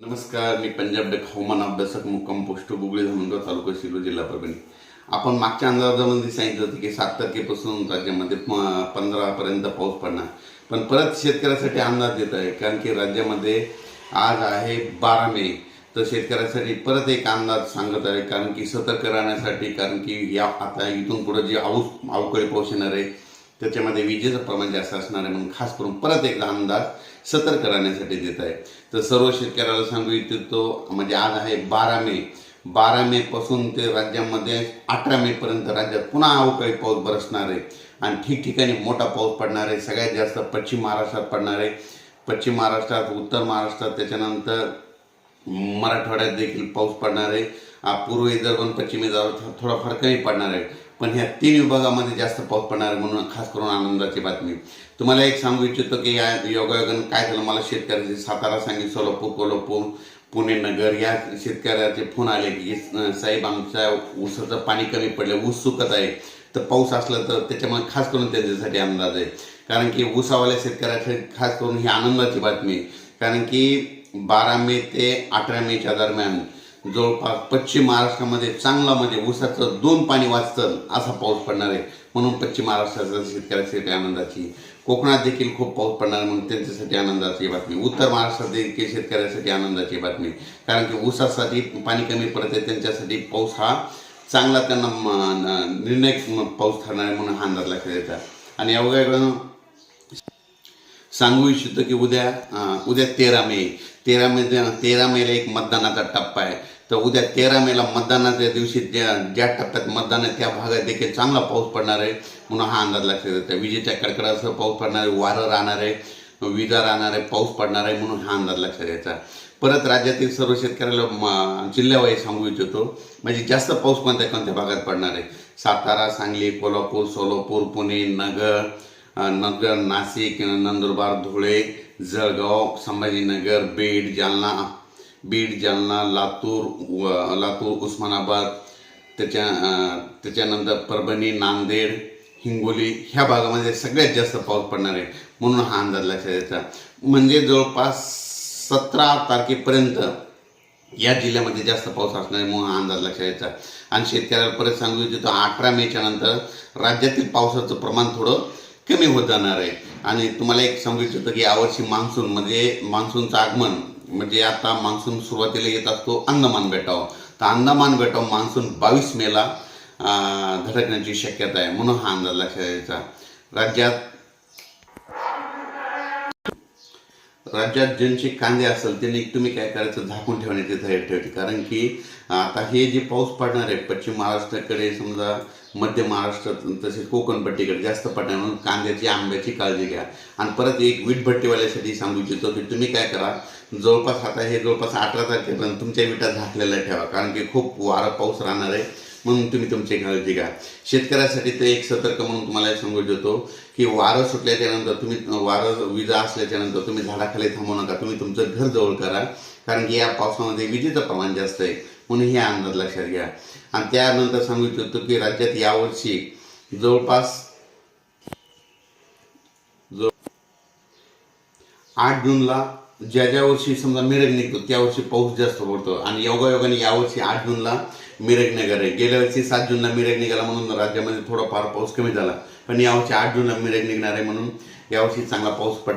नमस्कार मी पंजाब डेक हवामान अभ्यासक मुक्काम पोस्ट गुगळे धामणगाव तालुका शिरो जिल्हा परभणी. आपण मागच्या अंदाजामध्ये सांगितलं होतं की सात तारखेपासून राज्यामध्ये पंधरापर्यंत पाऊस पडणार. पण परत शेतकऱ्यासाठी अंदाज देत आहे कारण की राज्यामध्ये आज आहे बारा मे. तर शेतकऱ्यासाठी परत एक अंदाज सांगत आहे कारण की सतर्क राहण्यासाठी कारण की या आता इथून पुढे जे आऊस अवकाळी पाऊस येणार आहे त्याच्यामध्ये विजेचं प्रमाण जास्त असणार आहे म्हणून खास करून परत एकदा अंदाज सतर्क राहण्यासाठी देत आहे. तर सर्व शेतकऱ्याला सांगू इच्छितो म्हणजे आज आहे बारा मे. बारा मे पासून ते राज्यामध्ये अठरा मे पर्यंत राज्यात पुन्हा अवकाळी पाऊस बरसणार आहे. आणि ठिकठिकाणी मोठा पाऊस पडणार आहे. सगळ्यात जास्त पश्चिम महाराष्ट्रात पडणार आहे. पश्चिम महाराष्ट्रात उत्तर महाराष्ट्रात त्याच्यानंतर मराठवाड्यात देखील पाऊस पडणार आहे. पूर्व विदर्भ पश्चिम विदर्भात थोडाफार कमी पडणार आहे. पण ह्या तीन विभागामध्ये जास्त पाऊस पडणार आहे म्हणून खास करून आनंदाची बातमी. तुम्हाला एक सांगू इच्छितो की या योगायोगानं काय झालं? मला शेतकऱ्याचे सातारा सांगली सोलापूर कोल्हापूर पुणे नगर या शेतकऱ्याचे फोन आले की साहेब आमच्या ऊसाचं पाणी कमी पडलं ऊस सुकत आहे. तर पाऊस असला तर त्याच्यामुळे खास करून त्यांच्यासाठी अंदाज आहे. कारण की ऊसावाल्या शेतकऱ्यासाठी खास करून ही आनंदाची बातमी कारण की बारा मे ते अठरा मेच्या दरम्यान जवळपास पश्चिम महाराष्ट्रामध्ये चांगला म्हणजे ऊसाचं दोन पाणी वाचतं असा पाऊस पडणार आहे. म्हणून पश्चिम महाराष्ट्राचा शेतकऱ्यासाठी आनंदाची कोकणात देखील खूप पाऊस पडणार म्हणून त्यांच्यासाठी आनंदाची बातमी. उत्तर महाराष्ट्रात देखील शेतकऱ्यासाठी आनंदाची बातमी. कारण की ऊसासाठी पाणी कमी पडते त्यांच्यासाठी पाऊस हा चांगला त्यांना निर्णय पाऊस ठरणार आहे म्हणून हा अंदाज लक्षात येतात आणि अवघ्या सांगू इच्छितो की उद्या उद्या तेरा मे. तेरा मे तेरा मेला एक मतदानाचा टप्पा आहे. तर उद्या तेरा मेला मतदानाच्या दिवशी ज्या ज्या टप्प्यात मतदान आहे त्या भागात देखील चांगला पाऊस पडणार आहे. म्हणून हा अंदाज लक्षात येतो. विजेच्या कडकडासह पाऊस पडणार आहे वारं राहणार आहे विजा राहणार आहे पाऊस पडणार आहे म्हणून हा अंदाज लक्षात यायचा. परत राज्यातील सर्व शेतकऱ्याला म- जिल्ह्यावाईज सांगू इच्छितो म्हणजे जास्त पाऊस कोणत्या कोणत्या भागात पडणार आहे? सातारा सांगली कोल्हापूर सोलापूर पुणे नगर अ, नगर नाशिक नंदुरबार धुळे जळगाव संभाजीनगर बीड जालना. बीड जालना लातूर लातूर उस्मानाबाद त्याच्या त्याच्यानंतर परभणी नांदेड हिंगोली ह्या भागामध्ये सगळ्यात जास्त पाऊस पडणार आहे म्हणून हा अंदाज लक्षात यायचा म्हणजे जवळपास सतरा तारखेपर्यंत या जिल्ह्यामध्ये जास्त पाऊस असणार आहे म्हणून हा अंदाज लक्षात यायचा आणि शेतकऱ्याला परत सांगू इच्छितो अठरा मेच्या नंतर राज्यातील पावसाचं प्रमाण थोडं कमी होत जाणार आहे. आणि तुम्हाला एक सांगू इच्छितो की यावर्षी मान्सून म्हणजे मान्सूनचं आगमन म्हणजे आता मान्सून सुरुवातीला येत असतो अंदमान बेटावर तर अंदमान बेटावर मान्सून बावीस मेला धडकण्याची शक्यता आहे. म्हणून हा अंदाज लक्षात यायचा राज्यात राज्यात ज्यांचे कांदे असेल त्यांनी तुम्ही काय करायचं? झाकून ठेवण्याची धैर्य ठेवते कारण की आता हे जे पाऊस पडणार आहे पश्चिम महाराष्ट्राकडे समजा मध्य महाराष्ट्रात तसेच कोकणपट्टीकडे जास्त पडणार म्हणून कांद्याची आंब्याची काळजी घ्या. आणि परत एक वीटभट्टीवाल्यासाठी सांगू इच्छितो की तुम्ही काय करा जवळपास आता हे जवळपास अठरा तारखेपर्यंत तुमच्या विटा झाकलेल्या ठेवा. कारण की खूप वारा पाऊस राहणार आहे. म्हणून तुम्ही तुमची काळजी घ्या. शेतकऱ्यासाठी ते एक सतर्क म्हणून तुम्हाला सांगू देतो की वारं सुटल्याच्या नंतर तुम्ही वारं विजा असल्याच्या नंतर तुम्ही झाडाखाली थांबू नका. तुम्ही तुमचं घर जवळ करा. कारण की या पावसामध्ये विजेचं प्रमाण जास्त आहे. म्हणून हे अंदाज लक्षात घ्या. आणि त्यानंतर सांगू इच्छितो की राज्यात यावर्षी जवळपास जो आठ जूनला ज्या ज्या वर्षी समजा मिरग निघतो त्या वर्षी पाऊस जास्त पडतो. आणि योगायोगाने यावर्षी आठ जूनला मिरग निघाल आहे. गेल्या वर्षी सात जूनला मिरग निघाला म्हणून राज्यामध्ये थोडाफार पाऊस कमी झाला. पण यावर्षी आठ जूनला मिरग निघणार आहे म्हणून यावर्षी चांगला पाऊस पडला.